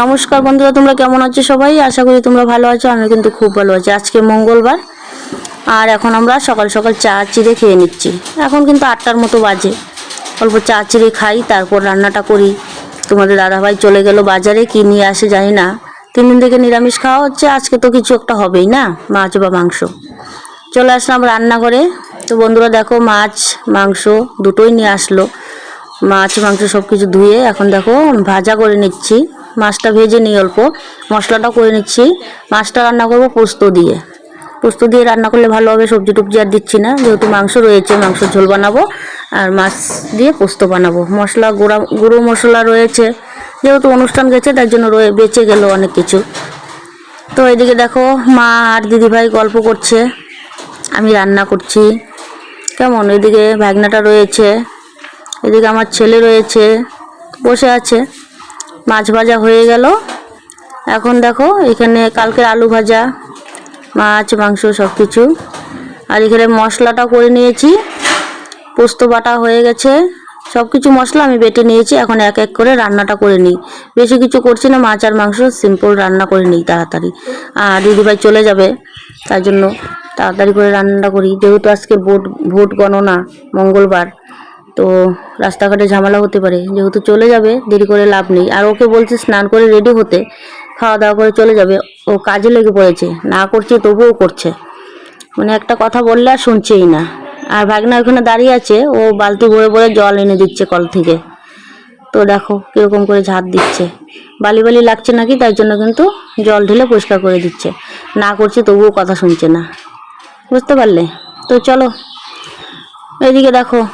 নমস্কার বন্ধুরা, তোমরা কেমন আছো সবাই? আশা করি তোমরা ভালো আছো আমি কিন্তু খুব ভালো আছি। আজকে মঙ্গলবার, আর এখন আমরা সকাল সকাল চা চিড়ে খেয়ে নিচ্ছি। এখন কিন্তু আটটার মতো বাজে। অল্প চা চিড়ে খাই, তারপর রান্নাটা করি। তোমাদের দাদাভাই চলে গেল বাজারে, কি নিয়ে আসে জানি না। তিন দিন থেকে নিরামিষ খাওয়া হচ্ছে, আজকে তো কিছু একটা হবেই না, মাছ বা মাংস। চলে আসলাম রান্নাঘরে। তো বন্ধুরা দেখো, মাছ, মাংস দুটোই নিয়ে আসলো। মাছ, মাংস সব কিছু ধুয়ে এখন দেখো, ভাজা করে নিচ্ছি। মাছটা ভেজে নিই অল্প মশলাটাও করে নিচ্ছি। মাছটা রান্না করব পোস্ত দিয়ে। পোস্ত দিয়ে রান্না করলে ভালো হবে, সবজি টুবজি আর দিচ্ছি না। যেহেতু মাংস রয়েছে, মাংস ঝোল বানাবো আর মাছ দিয়ে পোস্ত বানাবো। মশলা, গুঁড়া, গুঁড়ো মশলা রয়েছে। যেহেতু অনুষ্ঠান গেছে, তার জন্য রয়ে, বেঁচে গেল অনেক কিছু। তো এদিকে দেখো মা আর দিদিভাই গল্প করছে। আমি রান্না করছি। কেমন? এদিকে ভাগনাটা রয়েছে। এদিকে আমার ছেলে রয়েছে। বসে আছে। মাছ ভাজা হয়ে গেল। এখন দেখো, এখানে কালকের আলু ভাজা, মাছ, মাংস সব কিছু আর এখানে মশলাটা করে নিয়েছি। পোস্ত বাটা হয়ে গেছে। সব কিছু মশলা আমি বেটে নিয়েছি। এখন এক এক করে রান্নাটা করে নিই। বেশি কিছু করছি না, মাছ আর মাংস সিম্পল রান্না করে নিই তাড়াতাড়ি। আর দিদিভাই চলে যাবে, তার জন্য তাড়াতাড়ি করে রান্নাটা করি। যেহেতু আজকে ভোট ভোট গণনা, মঙ্গলবার। তো রাস্তাঘাটে ঝামেলা হতে পারে। যেহেতু চলে যাবে, দেরি করে লাভ নেই। আর ওকে বলছে স্নান করে রেডি হতে খাওয়া দাওয়া করে চলে যাবে। ও কাজে লেগে পড়েছে। না করছে, তবুও করছে। মানে একটা কথা বললে আর শুনছেই না। আর ভাগনা ওখানে দাঁড়িয়ে আছে। ও বালতি ভরে ভরে জল এনে দিচ্ছে কল থেকে। তো দেখো কীরকম করে ঝাঁট দিচ্ছে। বালি বালি লাগছে নাকি? তাই জন্য কিন্তু জল ঢেলে পরিষ্কার করে দিচ্ছে। না করছে, তবুও কথা শুনছে না। বুঝতে পারলে? তো চলো। এদিকে দেখো।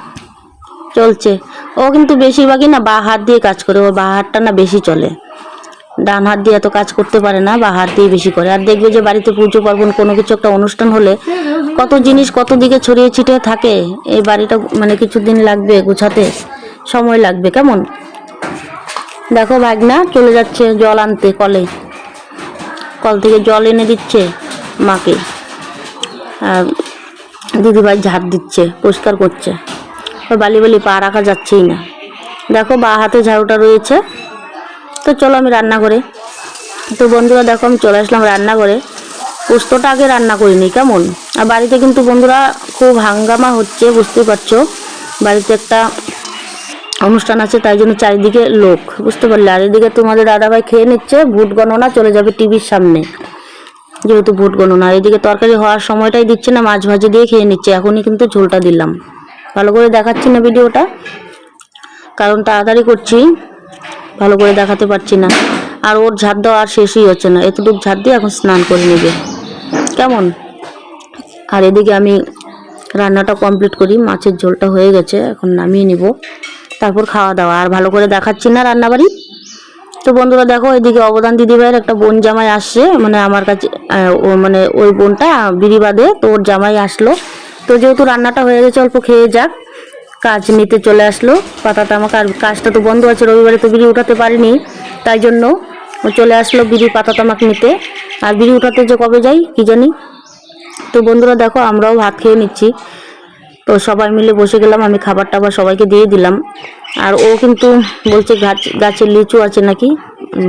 চলছে। ও কিন্তু বেশিরভাগই না বা হাত দিয়ে কাজ করে ওর বা হাতটা না বেশি চলে। ডান হাত দিয়ে এত কাজ করতে পারে না, বা হাত দিয়ে বেশি করে। আর দেখবে যে বাড়িতে পুজো পার্বণ কোনো কিছু একটা অনুষ্ঠান হলে কত জিনিস কত দিকে ছড়িয়ে ছিটিয়ে থাকে, এই বাড়িটা মানে কিছুদিন লাগবে গুছাতে, সময় লাগবে, কেমন? দেখো ভাগনা, চলে যাচ্ছে জল আনতে কলে। কল থেকে জল এনে দিচ্ছে মাকে। আর দিদিভাই ঝাড় দিচ্ছে, পরিষ্কার করছে। বালি বালি পা রাখা যাচ্ছেই না। দেখো বা হাতে ঝাড়ুটা রয়েছে। তো চলো আমি রান্না করে। তো বন্ধুরা দেখো আমি চলে আসলাম রান্না করে। পোস্তটা আগে রান্না করিনি কেমন? আর বাড়িতে কিন্তু বন্ধুরা খুব হাঙ্গামা হচ্ছে বুঝতেই পারছ? বাড়িতে একটা অনুষ্ঠান আছে, তাই জন্য চারিদিকে লোক, বুঝতে পারলে? আর এদিকে তোমাদের দাদাভাই খেয়ে নিচ্ছে, ভোট গণনা চলে যাবে টিভির সামনে। যেহেতু ভোট গণনা এদিকে তরকারি হওয়ার সময়টাই দিচ্ছে না, মাছ ভাজি দিয়ে খেয়ে নিচ্ছে, এখনই কিন্তু ঝোলটা দিলাম। ভালো করে দেখাচ্ছি না ভিডিওটা। কারণ তাড়াতাড়ি করছি, ভালো করে দেখাতে পারছি না। আর ওর ঝাড় দেওয়া আর শেষই হচ্ছে না। এতটুকু ঝাড় দিয়ে এখন স্নান করে নেবে। কেমন? আর এদিকে আমি রান্নাটা কমপ্লিট করি। মাছের ঝোলটা হয়ে গেছে, এখন নামিয়ে নিব। তারপর খাওয়া দাওয়া। আর ভালো করে দেখাচ্ছি না রান্নাবাড়ি? তো বন্ধুরা দেখো, এদিকে অবদান দিদিভাইয়ের একটা বোন জামাই আসছে। মানে আমার কাছে মানে ওই বোনটা বিড়ি বাঁধে তো ওর জামাই আসলো। তো যেহেতু রান্নাটা হয়ে গেছে, অল্প খেয়ে যাক। কাজ নিতে চলে আসলো। পাতাটা আমাকে আর কাজটা তো বন্ধ আছে, রবিবারে তো বিড়ি উঠাতে পারিনি। তাই জন্য চলে আসলো বিড়ি পাতা তামাক নিতে। আর বিড়ি উঠাতে যে কবে যাই, কি জানি? তো বন্ধুরা দেখো, আমরাও ভাত খেয়ে নিচ্ছি। তো সবাই মিলে বসে গেলাম, আমি খাবার টাবার সবাইকে দিয়ে দিলাম। আর ও কিন্তু বলছে, গাছ, গাছের লিচু আছে নাকি?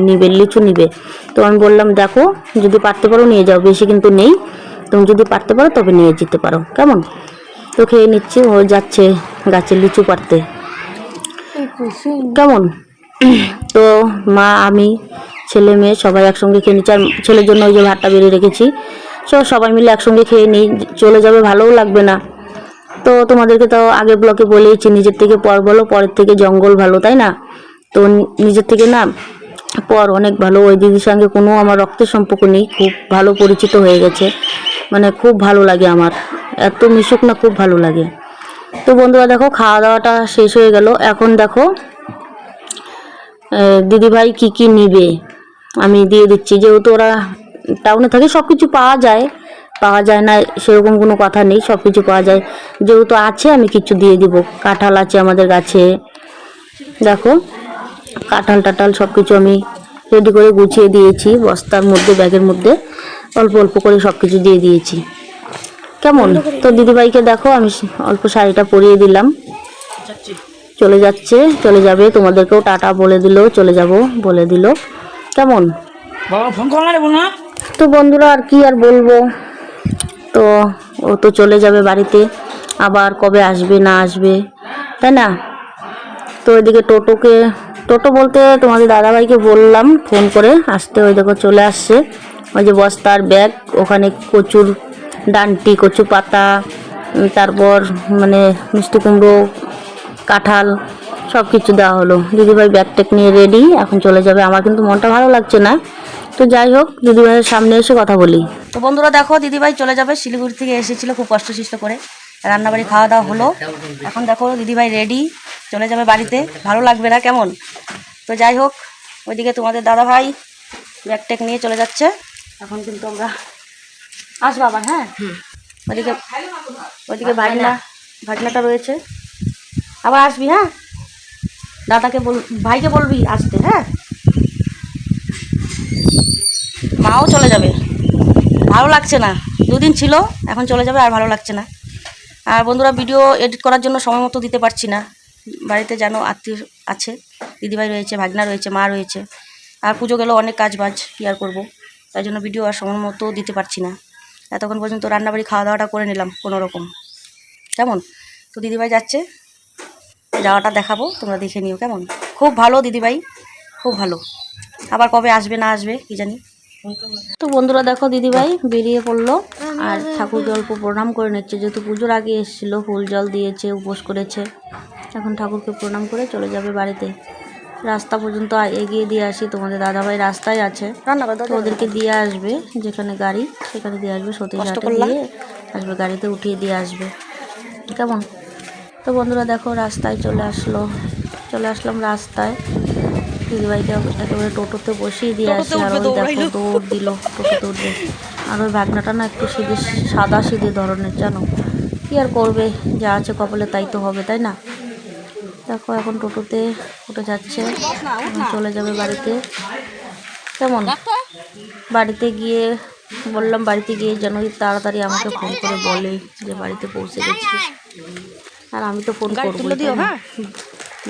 নিবে, লিচু নিবে। তো আমি বললাম, দেখো, যদি পারতে পারো নিয়ে যাও, বেশি কিন্তু নেই। তুমি যদি পারতে পারো, তবে নিয়ে যেতে পারো। কেমন? তো খেয়ে নিচ্ছি, ও যাচ্ছে গাছের লিচু পারতে কেমন? তো মা, আমি, ছেলে, মেয়ে সবাই একসঙ্গে খেয়ে নিচ্ছি। আর ছেলের জন্য ওই যে ভাতটা বেড়ে রেখেছি। সো সবাই মিলে একসঙ্গে খেয়ে নিই, চলে যাবে, ভালোও লাগবে না। তো তোমাদেরকে তো আগে ব্লকে বলেইছি, নিজের থেকে পর বলো, পরের থেকে জঙ্গল ভালো, তাই না? তো নিজের থেকে না পর অনেক ভালো, ওই দিদির সঙ্গে কোনো আমার রক্তের সম্পর্ক নেই, খুব ভালো পরিচিত হয়ে গেছে। মানে খুব ভালো লাগে আমার, এত মিশুক না খুব ভালো লাগে। তো বন্ধুরা দেখো, খাওয়া দাওয়াটা শেষ হয়ে গেল। এখন দেখো দিদিভাই কি কি নিবে? আমি দিয়ে দিচ্ছি, যেহেতু ওরা টাউনে থাকে সব কিছু পাওয়া যায়। পাওয়া যায় না, সেরকম কোনো কথা নেই সব কিছু পাওয়া যায়। যেহেতু আছে, আমি কিছু দিয়ে দিব। কাঁঠাল আছে আমাদের গাছে। দেখো কাঁঠাল টাটাল সব কিছু আমি রেডি করে গুছিয়ে দিয়েছি বস্তার মধ্যে ব্যাগের মধ্যে। অল্প অল্প করে সব কিছু দিয়ে দিয়েছি। কেমন? তো দিদিভাইকে দেখো আমি অল্প শাড়িটা পরিয়ে দিলাম। চলে যাচ্ছে চলে যাবে। তোমাদেরকেও টাটা বলে দিল চলে যাব বলে দিল। কেমন? তো বন্ধুরা আর কি আর বলব? তো ও তো চলে যাবে বাড়িতে। আবার কবে আসবে না আসবে? তাই না? তো ওইদিকে টোটোকে টোটো বলতে তোমাদের দাদাভাইকে বললাম ফোন করে, আসতে ওই দেখো চলে আসছে। ওই যে বস্তার ব্যাগ, ওখানে কচুর ডান্টি কচু পাতা তারপর মানে মিষ্টি কুমড়ো, কাঁঠাল সব কিছু দেওয়া হলো। দিদিভাই ব্যাগ ট্যাগ নিয়ে রেডি এখন চলে যাবে। আমার কিন্তু মনটা ভালো লাগছে না। তো যাই হোক, দিদিভাইয়ের সামনে এসে কথা বলি। তো বন্ধুরা দেখো, দিদিভাই চলে যাবে, শিলিগুড়ি থেকে এসেছিল, খুব কষ্ট করে। রান্নাবাড়ি খাওয়া দাওয়া হলো। এখন দেখো দিদিভাই রেডি চলে যাবে বাড়িতে। ভালো লাগবে না কেমন? তো যাই হোক ওইদিকে তোমাদের দাদা ভাই ব্যাগ ট্যাগ নিয়ে চলে যাচ্ছে। এখন কিন্তু আমরা আসব আবার হ্যাঁ? ওইদিকে ওইদিকে ভাগনা ভাগনাটা রয়েছে। আবার আসবি হ্যাঁ? দাদাকে বল ভাইকে বলবি আসতে হ্যাঁ? মাও চলে যাবে। ভালো লাগছে না। দুদিন ছিল এখন চলে যাবে আর ভালো লাগছে না। আর বন্ধুরা ভিডিও এডিট করার জন্য সময় মতো দিতে পারছি না। বাড়িতে যেন আত্মীয় আছে, দিদিভাই রয়েছে, ভাগনা রয়েছে, মা রয়েছে। আর পুজো গেলেও অনেক কাজ বাজ কি আর করব? তাই জন্য ভিডিও আর সময় মতো দিতে পারছি না। এতক্ষণ পর্যন্ত রান্নাবাড়ি খাওয়া দাওয়াটা করে নিলাম কোনো রকম কেমন? তো দিদিভাই যাচ্ছে। যাওয়াটা দেখাবো, তোমরা দেখে নিও কেমন? খুব ভালো দিদিভাই, খুব ভালো। আবার কবে আসবে, না আসবে, কি জানি। তো বন্ধুরা দেখো দিদিভাই বেরিয়ে পড়ল আর ঠাকুরকে অল্প প্রণাম করে নিচ্ছে যেহেতু পুজোর আগে এসেছিল ফুল জল দিয়েছে উপোস করেছে। এখন ঠাকুরকে প্রণাম করে চলে যাবে বাড়িতে। রাস্তা পর্যন্ত এগিয়ে দিয়ে আসি তোমাদের দাদাভাই রাস্তায় আছে। ওদেরকে দিয়ে আসবে যেখানে গাড়ি সেখানে দিয়ে আসবে সতীশ ঘাটে দিয়ে আসবে গাড়িতে উঠিয়ে দিয়ে আসবে। কেমন? তো বন্ধুরা দেখো রাস্তায় চলে আসলো চলে আসলাম রাস্তায়। দিদিভাইকে একেবারে টোটোতে বসিয়ে দিয়ে আসি আর ওই দেখো দৌড় দিল টোটোতে উঠবে। আর ওই ভাগনাটা না একটু সিধে সাদা সিধে ধরনের জানো? কি আর করবে? যা আছে কপালে তাই তো হবে তাই না? দেখো এখন টোটোতে উঠে যাচ্ছে চলে যাবে বাড়িতে। কেমন? বাড়িতে গিয়ে বললাম বাড়িতে গিয়ে যেন তাড়াতাড়ি আমাকে ফোন করে বলে যে বাড়িতে পৌঁছে গেছি। আর আমি তো ফোন করব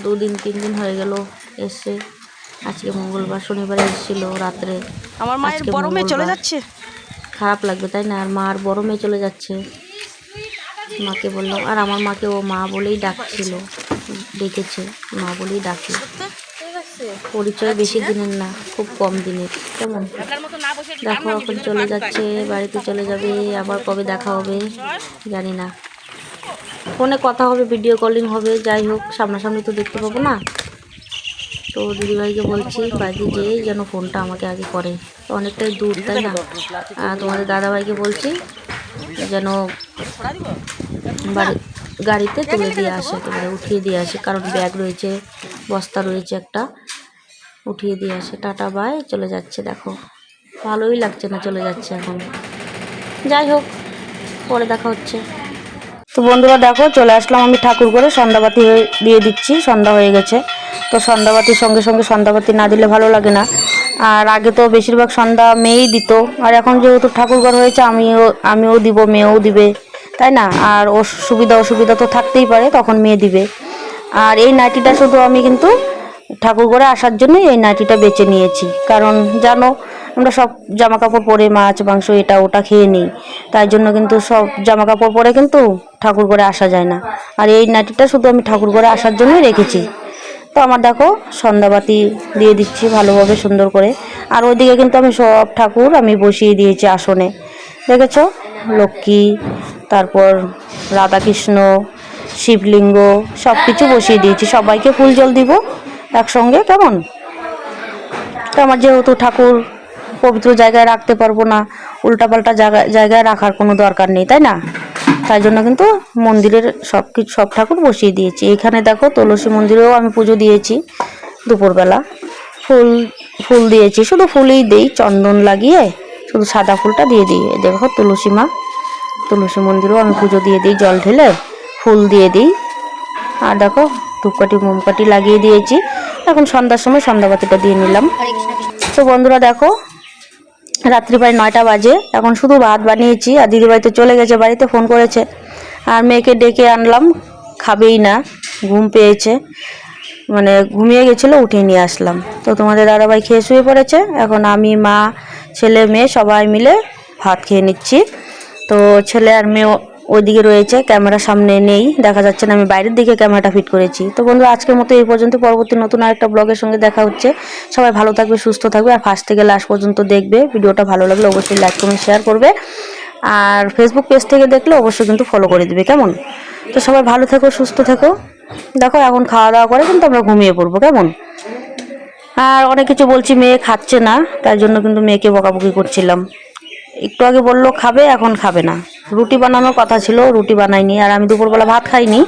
দুদিন তিন দিন হয়ে গেল এসে আজকে মঙ্গলবার শনিবারে এসেছিল রাত্রে। আমার মায়ের বড় মেয়ে চলে যাচ্ছে? খারাপ লাগবে তাই না? আর মা আর বড় মেয়ে চলে যাচ্ছে। মাকে বললাম আর আমার মাকে ও মা বলেই ডাকছিল ডেকেছে মা বলেই ডাকে। পরিচয় বেশি দিনের না খুব কম দিনের কেমন? দেখো এখন চলে যাচ্ছে বাড়িতে চলে যাবে আবার কবে দেখা হবে জানি না। ফোনে কথা হবে ভিডিও কলিং হবে যাই হোক সামনাসামনি তো দেখতে পাবো না। তো দিদিভাইকে বলছি, বাড়িতে যেয়ে যেন ফোনটা আমাকে আগে করে। তো অনেকটাই দূর, তাই না? তোমাদের দাদাভাইকে বলছি, যেন বাড়ি গাড়িতে তুলে দিয়ে আসে একেবারে উঠিয়ে দিয়ে আসে, কারণ ব্যাগ রয়েছে, বস্তা রয়েছে একটা। উঠিয়ে দিয়ে আসে, টাটা, বাই, চলে যাচ্ছে, দেখো। ভালোই লাগছে না চলে যাচ্ছে এখন। যাই হোক, পরে দেখা হচ্ছে। তো বন্ধুরা দেখো, চলে আসলাম আমি ঠাকুর করে সন্ধ্যাবাতি দিয়ে দিচ্ছি, সন্ধ্যা হয়ে গেছে। তো সন্ধ্যাবাতির সঙ্গে সঙ্গে সন্ধ্যাবাতি না দিলে ভালো লাগে না। আর আগে তো বেশিরভাগ সন্ধ্যা মেয়েই দিত। আর এখন যেহেতু ঠাকুর ঘর হয়েছে, আমিও আমিও দিব, মেয়েও দিবে, তাই না? আর ও সুবিধা অসুবিধা তো থাকতেই পারে, তখন মেয়ে দিবে। আর এই নাইটিটা শুধু আমি কিন্তু ঠাকুর ঘরে আসার জন্যই এই নাইটিটা বেছে নিয়েছি। কারণ জানো আমরা সব জামা কাপড় পরে মাছ, মাংস এটা, ওটা খেয়ে নিই। তাই জন্য কিন্তু সব জামা কাপড় পরে কিন্তু ঠাকুর ঘরে আসা যায় না। আর এই নাইটিটা শুধু আমি ঠাকুর ঘরে আসার জন্যই রেখেছি। তো আমার দেখো, সন্ধ্যাবাতি দিয়ে দিচ্ছি ভালোভাবে সুন্দর করে। আর ওইদিকে কিন্তু আমি সব ঠাকুর আমি বসিয়ে দিয়েছি আসনে। দেখেছ? লক্ষ্মী, তারপর রাধাকৃষ্ণ, শিবলিঙ্গ সব কিছু বসিয়ে দিয়েছি। সবাইকে ফুল জল দিব একসঙ্গে, কেমন? তো আমার যেহেতু ঠাকুর পবিত্র জায়গায় রাখতে পারব না। উল্টাপাল্টা জায়গায় জায়গায় রাখার কোনো দরকার নেই, তাই না? তাই জন্য কিন্তু মন্দিরের সব কিছু সব ঠাকুর বসিয়ে দিয়েছি। এখানে দেখো তুলসী মন্দিরেও আমি পুজো দিয়েছি দুপুরবেলা। ফুল ফুল দিয়েছি, শুধু ফুলই দিই, চন্দন লাগিয়ে শুধু সাদা ফুলটা দিয়ে দিই। দেখো তুলসী মা, তুলসী মন্দিরেও আমি পুজো দিয়ে দিই, জল ঢেলে ফুল দিয়ে দিই। আর দেখো ধূপকাঠি, মোমকাঠি লাগিয়ে দিয়েছি। এখন সন্ধ্যার সময় সন্ধ্যাবাতিটা দিয়ে নিলাম। তো বন্ধুরা দেখো রাত্রি প্রায় নয়টা বাজে। এখন শুধু ভাত বানিয়েছি আর দিদিভাই তো চলে গেছে, বাড়িতে ফোন করেছে। আর মেয়েকে ডেকে আনলাম, খাবেই না, ঘুম পেয়েছে। মানে ঘুমিয়ে গেছিল উঠে নিয়ে আসলাম। তো তোমাদের দাদাভাই খেয়ে শুয়ে পড়েছে। এখন আমি, মা, ছেলে, মেয়ে সবাই মিলে ভাত খেয়ে নিচ্ছি। তো ছেলে আর মেয়ে ওইদিকে রয়েছে, ক্যামেরা সামনে নেই, দেখা যাচ্ছে না, আমি বাইরের দিকে ক্যামেরাটা ফিট করেছি। তো বন্ধু আজকের মতো এই পর্যন্ত, পরবর্তী নতুন আরেকটা ব্লগের সঙ্গে দেখা হচ্ছে। সবাই ভালো থাকবে, সুস্থ থাকবে, আর ফার্স্ট থেকে লাস্ট পর্যন্ত দেখবে। ভিডিওটা ভালো লাগলে অবশ্যই লাইক কমেন্ট শেয়ার করবে। আর ফেসবুক পেজ থেকে দেখলে অবশ্যই কিন্তু ফলো করে দিবে, কেমন? তো সবাই ভালো থেকো, সুস্থ থেকো। দেখো, এখন খাওয়া দাওয়া করে কিন্তু আমরা ঘুমিয়ে পড়ব, কেমন? আর অনেক কিছু বলছি, মেয়ে খাচ্ছে না, তাই জন্য কিন্তু মেয়েকে বকাবকি করছিলাম। একটু আগে বলল খাবে, এখন খাবে না। রুটি বানানোর কথা ছিল, রুটি বানাইনি, আর আমি দুপুরবেলা ভাত খাইনি,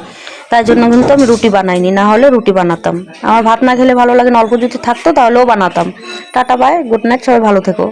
তাই জন্য কিন্তু আমি রুটি বানাইনি, না হলে রুটি বানাতাম। আমার ভাত না খেলে ভালো লাগে না, অল্প যদি থাকতো তাহলেও বানাতাম। টাটা বাই গুড নাইট সবাই ভালো থেকো।